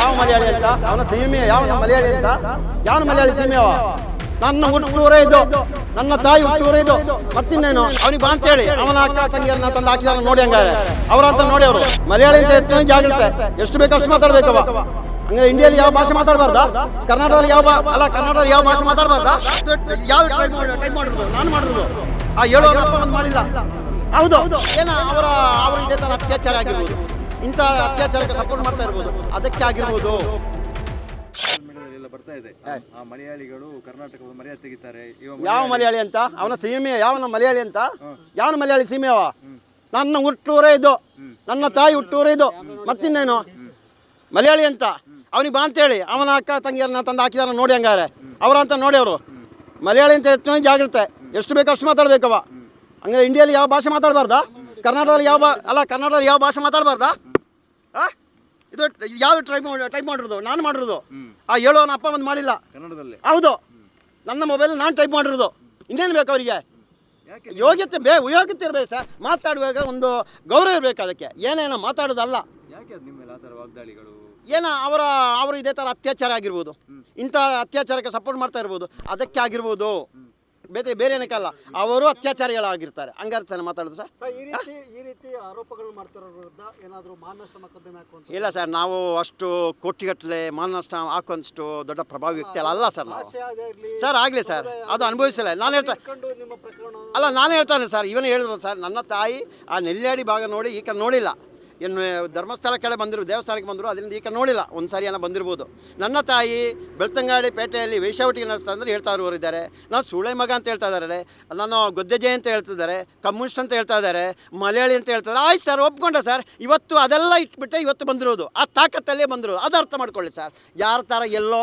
ಯಾವ ಮಲಯಾಳಿ ಅಂತ? ಅವನ ಸೀಮೆ ಯಾವ ಮಲಯಾಳಿ ಅಂತ? ಯಾವ ಮಲಯಾಳಿ ಸೀಮೆಯವ ನನ್ನ ಹುಟ್ಟೂರೇ ಇದು. ನನ್ನ ತಾಯಿ ಹುಟ್ಟೂರೇ ಇದು. ಮತ್ತಿನ್ನೇನು? ಅವ್ರಿಗೆ ಬಾ ಅಂತೇಳಿ. ಅವನ ಅಕ್ಕ ತಂಗಿಯನ್ನ ತಂದು ಹಾಕಿದ ನೋಡಿ ಹಂಗಾರೆ ಅವರಂತ ನೋಡಿ ಅವರು. ಮಲಯಾಳಿ ಅಂತ ಎಷ್ಟು ಜಾಗೃತೆ ಎಷ್ಟು ಬೇಕು ಅಷ್ಟು ಮಾತಾಡ್ಬೇಕವ. ಹಂಗ ಇಂಡಿಯಲ್ಲಿ ಯಾವ ಭಾಷೆ ಮಾತಾಡಬಾರ್ದ? ಕರ್ನಾಟಕದಲ್ಲಿ ಯಾವ ಅಲ್ಲ, ಕರ್ನಾಟಕದಲ್ಲಿ ಯಾವ ಭಾಷೆ ಮಾತಾಡಬಾರ್ದ? ಯಾವ ಟೈಪ್ ಮಾಡಿರೋದು ನಾನು ಮಾಡಿರೋದು ಆ ಹೇಳೋ ಅಪ್ಪ ಒಂದು ಮಾಡಿಲ್ಲ. ಹೌದು. ಏನ, ಅವರ ಅವರು ಇದೇ ತರ ಅತ್ಯಾಚಾರ ಆಗಿರ್ಬೋದು. ಇಂಥ ಅತ್ಯಾಚಾರಕ್ಕೆ ಸಪೋರ್ಟ್ ಮಾಡ್ತಾ ಇರ್ಬೋದು. ಅದಕ್ಕೆ ಆಗಿರ್ಬೋದು. ಮೀಡಿಯಾದಲ್ಲಿ ಎಲ್ಲ ಬರ್ತಾ ಇದೆ. ಆ ಮಲಯಾಳಿಗಳು ಕರ್ನಾಟಕದ ಮರ್ಯಾದೆ ತೆಗಿತಾರೆ. ಯಾವ ಮಲಯಾಳಿ ಅಂತ? ಅವನ ಸೀಮೆ ಯಾವನ ಮಲಯಾಳಿ ಅಂತ? ಯಾವನ ಮಲಯಾಳಿ ಸೀಮೆಯವ ನನ್ನ ಹುಟ್ಟೂರೇ ಇದು. ನನ್ನ ತಾಯಿ ಹುಟ್ಟೂರೇ ಇದು. ಮತ್ತಿನ್ನೇನು? ಮಲಯಾಳಿ ಅಂತ? ಅವನಿಗೆ ಬಾ ಅಂತೇಳಿ. ಅವನ ಅಕ್ಕ ತಂಗಿಯರನ್ನ ತಂದು ಹಾಕಿದಾರ ನೋಡಿ ಹಂಗಾರೆ. ಅವರಂತ ನೋಡಿ ಅವರು. ಮಲಯಾಳಿ ಅಂತ ಎಷ್ಟು ಜಾಗ್ರತೆ ಎಷ್ಟು ಬೇಕು ಅಷ್ಟು ಮಾತಾಡ್ಬೇಕವ. ಹಂಗಾರೆ ಇಂಡಿಯಲ್ಲಿ ಯಾವ ಭಾಷೆ ಮಾತಾಡಬಾರ್ದಾ? ಕರ್ನಾಟಕದಲ್ಲಿ ಯಾವ ಭಾ ಅಲ್ಲ ಕನ್ನಡದಲ್ಲಿ ಯಾವ ಭಾಷೆ ಮಾತಾಡಬಾರ್ದಾ? ಆ? ಇದು ಯಾವ ಟೈಪ್ ಟೈಪ್ ಮಾಡಿರೋದು? ನಾನು ಮಾಡಿರೋದು? ಆ ಹೇಳೋ ಅಪ್ಪ ಒಂದು ಮಾಡಿಲ್ಲ. ಕನ್ನಡದಲ್ಲಿ. ಹೌದು. ನನ್ನ ಮೊಬೈಲ್ ನಾನು ಟೈಪ್ ಮಾಡಿರೋದು. ಇನ್ನೇನು ಬೇಕು ಅವರಿಗೆ? ಯೋಗ್ಯತೆ ಬೇ ಯೋಗ್ಯತೆ ಇರಬೇಕು ಸರ್. ಮಾತಾಡುವಾಗ ಒಂದು ಗೌರವ ಇರಬೇಕು ಅದಕ್ಕೆ. ಏನೇನೋ ಮಾತಾಡೋದಲ್ಲ. ಏನೋ ಅವರ ಅವರು ಇದೇ ಥರ ಅತ್ಯಾಚಾರ ಆಗಿರ್ಬೋದು. ಇಂಥ ಅತ್ಯಾಚಾರಕ್ಕೆ ಸಪೋರ್ಟ್ ಮಾಡ್ತಾ ಇರ್ಬೋದು. ಅದಕ್ಕೆ ಆಗಿರ್ಬೋದು. ಬೇರೆ ಬೇರೆ ಏನಕ್ಕಲ್ಲ ಅವರು ಅತ್ಯಾಚಾರಿಗಳಾಗಿರ್ತಾರೆ. ಹಂಗಾರ್ತಾನೆ ಮಾತಾಡೋದು ಸರ್? ಸರ್ ಈ ರೀತಿ ಈ ರೀತಿ ಆರೋಪಗಳು ಮಾಡ್ತಿರೋ ವಿರುದ್ಧ ಏನಾದರೂ ಮಾನನಷ್ಟ ಮೊಕದ್ದಮೆ ಹಾಕುವಂತ ಇಲ್ಲ ಸರ್ ನಾವು ಅಷ್ಟು ಕೋಟಿಗಟ್ಟಲೆ ಮಾನನಷ್ಟ ಹಾಕುವಷ್ಟು ದೊಡ್ಡ ಪ್ರಭಾವಿ ವ್ಯಕ್ತಿ ಅಲ್ಲ ಅಲ್ಲ ಸರ್ ನಾವು. ಭಾಷೆ ಅದೇ ಇರಲಿ ಸರ್ ಆಗಲಿ ಸರ್ ಅದು ಅನುಭವಿಸಲ್ಲ. ನಾನು ಹೇಳ್ತಾ ಇಟ್ಕೊಂಡು ನಿಮ್ಮ ಪ್ರಕರಣ ಅಲ್ಲ ನಾನು ಹೇಳ್ತಾನೆ ಸರ್ ಇವನು ಹೇಳಿದ್ರು ಸರ್ ನನ್ನ ತಾಯಿ ಆ ನೆಲ್ಲಾಡಿ ಭಾಗ ನೋಡಿ ಈ ಕಡೆ ನೋಡಿಲ್ಲ. ಇನ್ನು ಧರ್ಮಸ್ಥಳ ಕಡೆ ಬಂದರು, ದೇವಸ್ಥಾನಕ್ಕೆ ಬಂದರು, ಅದರಿಂದ ಈಗ ನೋಡಿಲ್ಲ. ಒಂದು ಸಾರಿ ಏನೋ ಬಂದಿರ್ಬೋದು. ನನ್ನ ತಾಯಿ ಬೆಳ್ತಂಗಾಡಿ ಪೇಟೆಯಲ್ಲಿ ವೇಷಾವಟಿಗೆ ನಡೆಸ್ತಾ ಅಂದರೆ ಹೇಳ್ತಾ ಇದ್ದಾರೆ. ನಾನು ಸುಳೆ ಮಗ ಅಂತ ಹೇಳ್ತಾ ಇದ್ದಾರೆ. ನಾನು ಗೊದ್ದೆಜೆ ಅಂತ ಹೇಳ್ತಿದ್ದಾರೆ ಕಮ್ಯುನಿಸ್ಟ್ ಅಂತ ಹೇಳ್ತಾ ಇದ್ದಾರೆ. ಮಲಯಾಳಿ ಅಂತ ಹೇಳ್ತಾರೆ ಆಯ್ತು ಸರ್, ಒಪ್ಕೊಂಡೆ ಸರ್. ಇವತ್ತು ಅದೆಲ್ಲ ಇಟ್ಬಿಟ್ಟೆ ಇವತ್ತು ಬಂದಿರೋದು. ಆ ತಾಕತ್ತಲ್ಲೇ ಬಂದರು ಅದು ಅರ್ಥ ಮಾಡ್ಕೊಳ್ಳಿ ಸರ್. ಯಾರ ಥರ ಎಲ್ಲೋ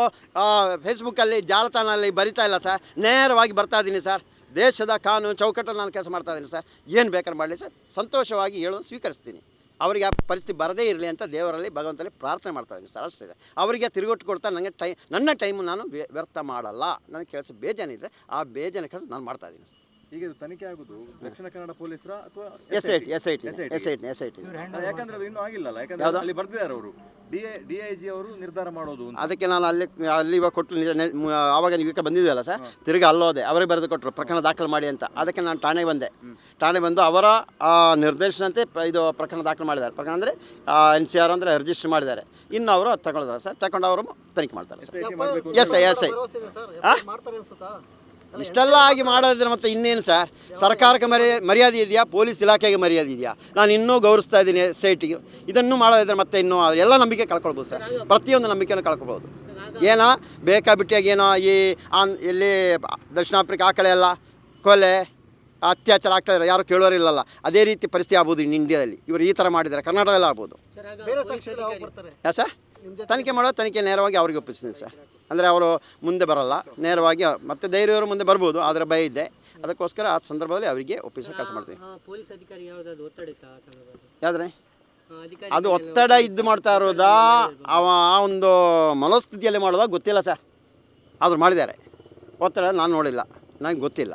ಫೇಸ್ಬುಕ್ಕಲ್ಲಿ ಜಾಲತಾಣದಲ್ಲಿ ಬರಿತಾ ಇಲ್ಲ ಸರ್. ನೇರವಾಗಿ ಬರ್ತಾ ಇದ್ದೀನಿ ಸರ್. ದೇಶದ ಕಾನೂನು ಚೌಕಟ್ಟಲ್ಲಿ ನಾನು ಕೆಲಸ ಮಾಡ್ತಾ ಇದ್ದೀನಿ ಸರ್. ಏನು ಬೇಕಾದ್ರೆ ಮಾಡಲಿ ಸರ್. ಸಂತೋಷವಾಗಿ ಹೇಳೋದು ಸ್ವೀಕರಿಸ್ತೀನಿ. ಅವರಿಗೆ ಆ ಪರಿಸ್ಥಿತಿ ಬರದೇ ಇರಲಿ ಅಂತ ದೇವರಲ್ಲಿ ಭಗವಂತನಲ್ಲಿ ಪ್ರಾರ್ಥನೆ ಮಾಡ್ತಾ ಇದ್ದೀನಿ ಸರ್. ಅಷ್ಟೇ ಅವರಿಗೆ ತಿರುಗೊಟ್ಟು ಕೊಡ್ತಾ ನನಗೆ ಟೈ, ನನ್ನ ಟೈಮು ನಾನು ವ್ಯ- ವ್ಯರ್ಥ ಮಾಡಲ್ಲ. ನನಗೆ ಕೆಲಸ ಬೇಜಾನಿದೆ. ಆ ಬೇಜಾನ ಕೆಲಸ ನಾನು ಮಾಡ್ತಾ ಇದ್ದೀನಿ ಸರ್. ಈಗ ಇದು ತನಿಖೆ ಆಗುದು ದಕ್ಷಿಣ ಕನ್ನಡ ಪೊಲೀಸರ ಅಥವಾ S I T? S I T? S I T S I T ಯಾಕಂದ್ರೆ ಅದು ಇನ್ನೂ ಆಗಿಲ್ಲಲ್ಲ ಯಾಕಂದ್ರೆ? ಅಲ್ಲಿ ಬರ್ತಿದ್ದಾರೆ ಅವರು. ಡಿ ಡಿ ಐ ಜಿ ಅವರು ನಿರ್ಧಾರ ಮಾಡೋದು ಅಂತ. ಅದಕ್ಕೆ ನಾನು ಅಲ್ಲಿ ಅಲ್ಲಿ ಇವಾಗ ಕೊಟ್ಟು ಆವಾಗ ನೀವು ಈಗ ಬಂದಿದ್ವಲ್ಲ ಸರ್? ತಿರುಗಿ ಅಲ್ಲೋದೆ ಅವರೇ ಬರೆದು ಕೊಟ್ಟರು ಪ್ರಕರಣ ದಾಖಲು ಮಾಡಿ ಅಂತ. ಅದಕ್ಕೆ ನಾನು ಠಾಣೆಗೆ ಬಂದೆ. ಠಾಣೆ ಬಂದು ಅವರ ಆ, ನಿರ್ದೇಶನಂತೆ ಇದು ಪ್ರಕರಣ ದಾಖಲು ಮಾಡಿದ್ದಾರೆ. ಪ್ರಕರಣ ಅಂದರೆ ಎನ್ ಸಿ ಆರ್ ಅಂದರೆ ರಿಜಿಸ್ಟರ್ ಮಾಡಿದ್ದಾರೆ. ಇನ್ನು ಅವರು ತಗೊಂಡಿದ್ದಾರೆ ಸರ್. ತಗೊಂಡು ಅವರು ತನಿಖೆ ಮಾಡ್ತಾರೆ sir. S I S I ಇಷ್ಟೆಲ್ಲ ಆಗಿ ಮಾಡೋದ್ರೆ ಮತ್ತೆ ಇನ್ನೇನು ಸರ್? ಸರ್ಕಾರಕ್ಕೆ ಮರ್ಯ ಮರ್ಯಾದೆ ಇದೆಯಾ? ಪೊಲೀಸ್ ಇಲಾಖೆಗೆ ಮರ್ಯಾದೆ ಇದೆಯಾ? ನಾನು ಇನ್ನೂ ಗೌರವಿಸ್ತಾ ಇದ್ದೀನಿ ಸೈಟಿಗೆ ಐ ಟಿಗೆ ಇದನ್ನು ಮಾಡೋದಿದ್ರೆ ಮತ್ತೆ ಇನ್ನೂ ಎಲ್ಲ ನಂಬಿಕೆ ಕಳ್ಕೊಳ್ಬೋದು ಸರ್. ಪ್ರತಿಯೊಂದು ನಂಬಿಕೆಯನ್ನು ಕಳ್ಕೊಳ್ಬೋದು. ಏನೋ? ಬೇಕಾಬಿಟ್ಟಿಯಾಗಿ ಏನೋ ಈ ಆನ್ ಇಲ್ಲಿ ದಕ್ಷಿಣ ಆಫ್ರಿಕಾ ಆ ಕಡೆ ಎಲ್ಲ ಕೊಲೆ ಅತ್ಯಾಚಾರ ಆಗ್ತಾ ಇದ್ದಾರೆ ಯಾರು ಕೇಳೋರಿಲ್ಲಲ್ಲ. ಅದೇ ರೀತಿ ಪರಿಸ್ಥಿತಿ ಆಗ್ಬೋದು ಇನ್ನು ಇಂಡಿಯಾದಲ್ಲಿ. ಇವರು ಈ ಥರ ಮಾಡಿದರೆ ಕರ್ನಾಟಕದಲ್ಲಿ ಆಗ್ಬೋದು ಸರ್? ತನಿಖೆ ಮಾಡೋ ತನಿಖೆ ನೇರವಾಗಿ ಅವ್ರಿಗೆ ಒಪ್ಪಿಸ್ತೀನಿ ಸರ್. ಅಂದರೆ ಅವರು ಮುಂದೆ ಬರಲ್ಲ. ನೇರವಾಗಿ ಮತ್ತೆ ಧೈರ್ಯವರು ಮುಂದೆ ಬರ್ಬೋದು ಆದರೆ ಭಯ ಇದೆ. ಅದಕ್ಕೋಸ್ಕರ ಆ ಸಂದರ್ಭದಲ್ಲಿ ಅವರಿಗೆ ಒಪ್ಪಿಸೋ ಕೆಲಸ ಮಾಡ್ತೀವಿ. ಯಾವ್ದ್ರೆ ಆ, ಅಧಿಕಾರಿ ಅದು ಒತ್ತಡ ಇದ್ದು ಮಾಡ್ತಾ ಇರೋದಾ? ಅವ ಆ ಒಂದು ಮನೋಸ್ಥಿತಿಯಲ್ಲಿ ಮಾಡೋದಾ? ಗೊತ್ತಿಲ್ಲ ಸರ್. ಆದರೂ ಮಾಡಿದ್ದಾರೆ. ಒತ್ತಡ ನಾನು ನೋಡಿಲ್ಲ. ನನಗೆ ಗೊತ್ತಿಲ್ಲ.